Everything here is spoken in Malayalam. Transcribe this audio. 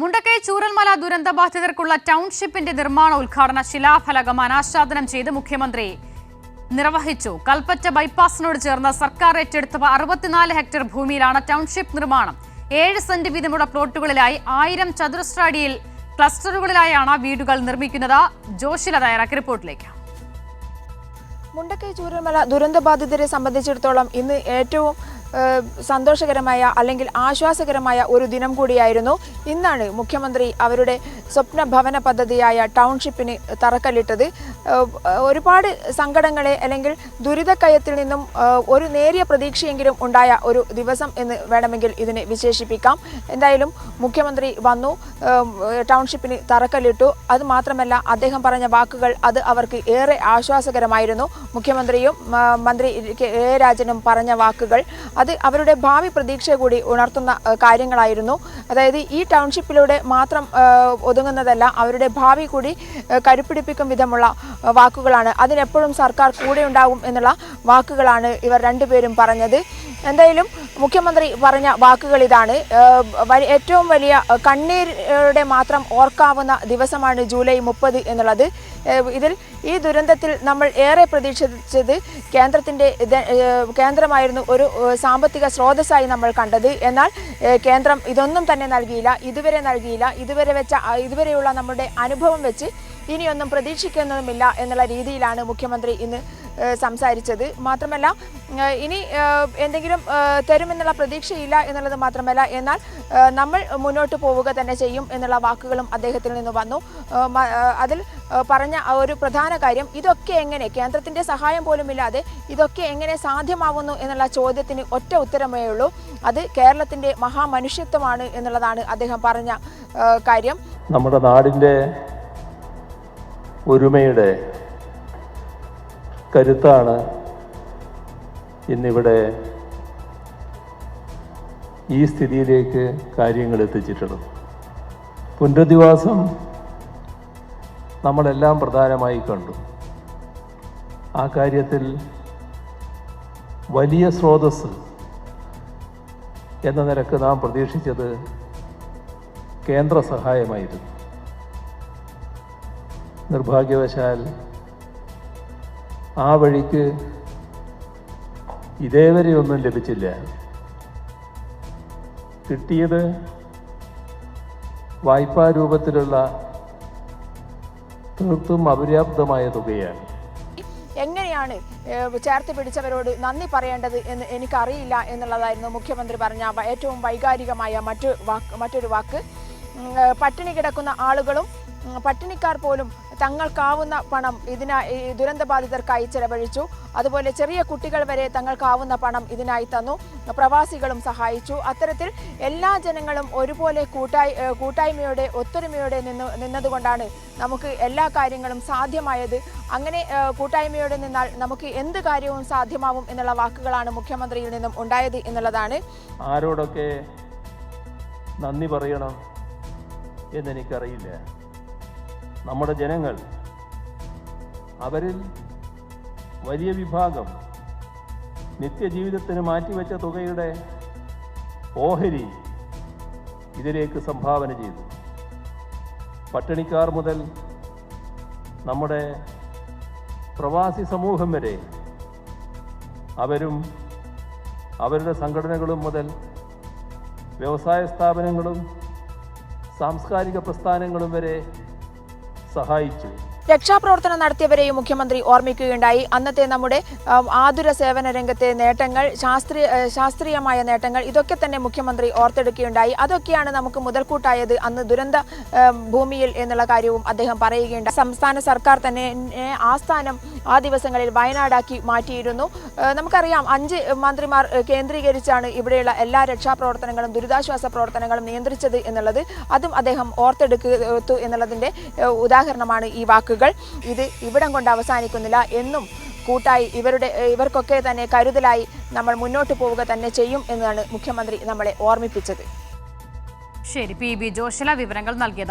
മുണ്ടക്കൈ ചൂരൽമല ദുരന്തബാധിതർക്കുള്ള ടൗൺഷിപ്പിന്റെ നിർമ്മാണ ഉദ്ഘാടന ശിലാഫലകം അനാച്ഛാദനം ചെയ്ത് മുഖ്യമന്ത്രി നിർവഹിച്ചു. കൽപ്പറ്റ ബൈപ്പാസിനോട് ചേർന്ന സർക്കാർ ഏറ്റെടുത്ത അറുപത്തിനാല് ഹെക്ടർ ഭൂമിയിലാണ് ടൗൺഷിപ്പ് നിർമ്മാണം. ഏഴ് സെന്റ് വീതമുള്ള പ്ലോട്ടുകളിലായി ആയിരം ചതുരശ്ര അടിയിൽ ക്ലസ്റ്ററുകളിലായാണ് വീടുകൾ നിർമ്മിക്കുന്നത്. ജോഷില തയ്യാറാക്കിയ റിപ്പോർട്ടിലേക്ക്. മുണ്ടക്കൈ ചൂരൽമല ദുരന്തബാധിതരെ സംബന്ധിച്ചിടത്തോളം ഇന്ന് ഏറ്റവും സന്തോഷകരമായ അല്ലെങ്കിൽ ആശ്വാസകരമായ ഒരു ദിനം കൂടിയായിരുന്നു. ഇന്നാണ് മുഖ്യമന്ത്രി അവരുടെ സ്വപ്ന ഭവന പദ്ധതിയായ ടൗൺഷിപ്പിന് തറക്കല്ലിട്ടത്. ഒരുപാട് സങ്കടങ്ങളെ അല്ലെങ്കിൽ ദുരിതക്കയത്തിൽ നിന്നും ഒരു നേരിയ പ്രതീക്ഷയെങ്കിലും ഉണ്ടായ ഒരു ദിവസം എന്ന് വേണമെങ്കിൽ ഇതിനെ വിശേഷിപ്പിക്കാം. എന്തായാലും മുഖ്യമന്ത്രി വന്നു ടൗൺഷിപ്പിന് തറക്കല്ലിട്ടു. അത് മാത്രമല്ല അദ്ദേഹം പറഞ്ഞ വാക്കുകൾ അത് അവർക്ക് ഏറെ ആശ്വാസകരമായിരുന്നു. മുഖ്യമന്ത്രിയും മന്ത്രി കെ രാജനും പറഞ്ഞ വാക്കുകൾ അത് അവരുടെ ഭാവി പ്രതീക്ഷ കൂടി ഉണർത്തുന്ന കാര്യങ്ങളായിരുന്നു. അതായത് ഈ ടൗൺഷിപ്പിലൂടെ മാത്രം ഒതുങ്ങുന്നതല്ല അവരുടെ ഭാവി കൂടി കരുപ്പിടിപ്പിക്കും വിധമുള്ള വാക്കുകളാണ്. അതിനെപ്പോഴും സർക്കാർ കൂടെ ഉണ്ടാകും എന്നുള്ള വാക്കുകളാണ് ഇവർ രണ്ടുപേരും പറഞ്ഞത്. എന്തായാലും മുഖ്യമന്ത്രി പറഞ്ഞ വാക്കുകൾ ഇതാണ്. ഏറ്റവും വലിയ കണ്ണീരുടെ മാത്രം ഓർക്കാവുന്ന ദിവസമാണ് ജൂലൈ മുപ്പത് എന്നുള്ളത്. ഇതിൽ ഈ ദുരന്തത്തിൽ നമ്മൾ ഏറെ പ്രതീക്ഷിച്ചത് കേന്ദ്രത്തിന്റെ കേന്ദ്രമായിരുന്നു ഒരു സാമ്പത്തിക സ്രോതസ്സായി നമ്മൾ കണ്ടത്. എന്നാൽ കേന്ദ്രം ഇതൊന്നും തന്നെ നൽകിയില്ല. ഇതുവരെ നൽകിയില്ല. ഇതുവരെ വെച്ച ഇതുവരെയുള്ള നമ്മുടെ അനുഭവം വെച്ച് ഇനിയൊന്നും പ്രതീക്ഷിക്കുന്നതുമില്ല എന്നുള്ള രീതിയിലാണ് മുഖ്യമന്ത്രി ഇന്ന് സംസാരിച്ചത്. മാത്രമല്ല ഇനി എന്തെങ്കിലും തരുമെന്നുള്ള പ്രതീക്ഷയില്ല എന്നുള്ളത് മാത്രമല്ല എന്നാൽ നമ്മൾ മുന്നോട്ട് പോവുക തന്നെ ചെയ്യും എന്നുള്ള വാക്കുകളും അദ്ദേഹത്തിൽ നിന്ന് വന്നു. അതിൽ പറഞ്ഞ ഒരു പ്രധാന കാര്യം ഇതൊക്കെ എങ്ങനെ കേന്ദ്രത്തിന്റെ സഹായം പോലും ഇല്ലാതെ ഇതൊക്കെ എങ്ങനെ സാധ്യമാവുന്നു എന്നുള്ള ചോദ്യത്തിന് ഒറ്റ ഉത്തരമേ ഉള്ളൂ. അത് കേരളത്തിന്റെ മഹാമനുഷ്യത്വമാണ് എന്നുള്ളതാണ് അദ്ദേഹം പറഞ്ഞ കാര്യം. നമ്മുടെ നാടിന്റെ ഒരുമയുടെ കരുത്താണ് ഇന്നിവിടെ ഈ സ്ഥിതിയിലേക്ക് കാര്യങ്ങൾ എത്തിച്ചിട്ടുള്ളത്. പുനരധിവാസം നമ്മളെല്ലാം പ്രധാനമായി കണ്ടു. ആ കാര്യത്തിൽ വലിയ സ്രോതസ് എന്ന നിലയ്ക്ക് നാം പ്രതീക്ഷിച്ചത് കേന്ദ്ര സഹായമായിരുന്നു. നിർഭാഗ്യവശാൽ ആ വഴിക്ക് ഇതേവരെ ഒന്നും ലഭിച്ചില്ല. കിട്ടിയത് വായ്പാ രൂപത്തിലുള്ള തീർത്തും അപര്യാപ്തമായ തുകയാണ്. എങ്ങനെയാണ് ചേർത്ത് പിടിച്ചവരോട് നന്ദി പറയേണ്ടത് എന്ന് എനിക്കറിയില്ല എന്നുള്ളതായിരുന്നു മുഖ്യമന്ത്രി പറഞ്ഞ ഏറ്റവും വൈകാരികമായ മറ്റു വാക്ക് മറ്റൊരു വാക്ക്. പട്ടിണി കിടക്കുന്ന ആളുകളും പട്ടിണിക്കാർ പോലും തങ്ങൾക്കാവുന്ന പണം ഇതിനാ ദുരന്തബാധിതർക്കായി ചെലവഴിച്ചു. അതുപോലെ ചെറിയ കുട്ടികൾ വരെ തങ്ങൾക്കാവുന്ന പണം ഇതിനായി തന്നു. പ്രവാസികളും സഹായിച്ചു. അത്തരത്തിൽ എല്ലാ ജനങ്ങളും ഒരുപോലെ കൂട്ടായി കൂട്ടായ്മയോടെ ഒത്തൊരുമയോടെ നിന്ന് നിന്നതുകൊണ്ടാണ് നമുക്ക് എല്ലാ കാര്യങ്ങളും സാധ്യമായത്. അങ്ങനെ കൂട്ടായ്മയോടെ നിന്നാൽ നമുക്ക് എന്ത് കാര്യവും സാധ്യമാവും എന്നുള്ള വാക്കുകളാണ് മുഖ്യമന്ത്രിയിൽ നിന്നും ഉണ്ടായത് എന്നുള്ളതാണ്. ആരോടൊക്കെ നന്ദി പറയണം എന്നെനിക്കറിയില്ല. നമ്മുടെ ജനങ്ങൾ അവരിൽ വലിയ വിഭാഗം നിത്യജീവിതത്തിന് മാറ്റിവെച്ച തുകയുടെ ഓഹരി ഇതിലേക്ക് സംഭാവന ചെയ്തു. പട്ടിണിക്കാർ മുതൽ നമ്മുടെ പ്രവാസി സമൂഹം വരെ അവരും അവരുടെ സംഘടനകളും മുതൽ വ്യവസായ സ്ഥാപനങ്ങളും സാംസ്കാരിക പ്രസ്ഥാനങ്ങളും വരെ സഹായിച്ചു. രക്ഷാപ്രവർത്തനം നടത്തിയവരെയും മുഖ്യമന്ത്രി ഓർമ്മിക്കുകയുണ്ടായി. അന്നത്തെ നമ്മുടെ ആതുര സേവന രംഗത്തെ നേട്ടങ്ങൾ ശാസ്ത്രീയ ശാസ്ത്രീയമായ നേട്ടങ്ങൾ ഇതൊക്കെ തന്നെ മുഖ്യമന്ത്രി ഓർത്തെടുക്കുകയുണ്ടായി. അതൊക്കെയാണ് നമുക്ക് മുതൽക്കൂട്ടായത് അന്ന് ദുരന്ത ഭൂമിയിൽ എന്നുള്ള കാര്യവും അദ്ദേഹം പറയുകയുണ്ടായി. സംസ്ഥാന സർക്കാർ തന്നെ ആസ്ഥാനം ആ ദിവസങ്ങളിൽ വയനാടാക്കി മാറ്റിയിരുന്നു. നമുക്കറിയാം അഞ്ച് മന്ത്രിമാർ കേന്ദ്രീകരിച്ചാണ് ഇവിടെയുള്ള എല്ലാ രക്ഷാപ്രവർത്തനങ്ങളും ദുരിതാശ്വാസ പ്രവർത്തനങ്ങളും നിയന്ത്രിച്ചത് എന്നുള്ളത്. അതും അദ്ദേഹം ഓർത്തെടുത്തു എന്നുള്ളതിന്റെ ഉദാഹരണമാണ് ഈ വാക്കുകൾ. ഇത് ഇവിടം കൊണ്ട് അവസാനിക്കുന്നില്ല. എന്നും കൂട്ടായി ഇവരുടെ ഇവർക്കൊക്കെ തന്നെ കരുതലായി നമ്മൾ മുന്നോട്ട് പോവുക തന്നെ ചെയ്യും എന്നാണ് മുഖ്യമന്ത്രി നമ്മളെ ഓർമ്മിപ്പിച്ചത്. ശരി പി. ബി ജോഷല വിവരങ്ങൾ നൽകിയത്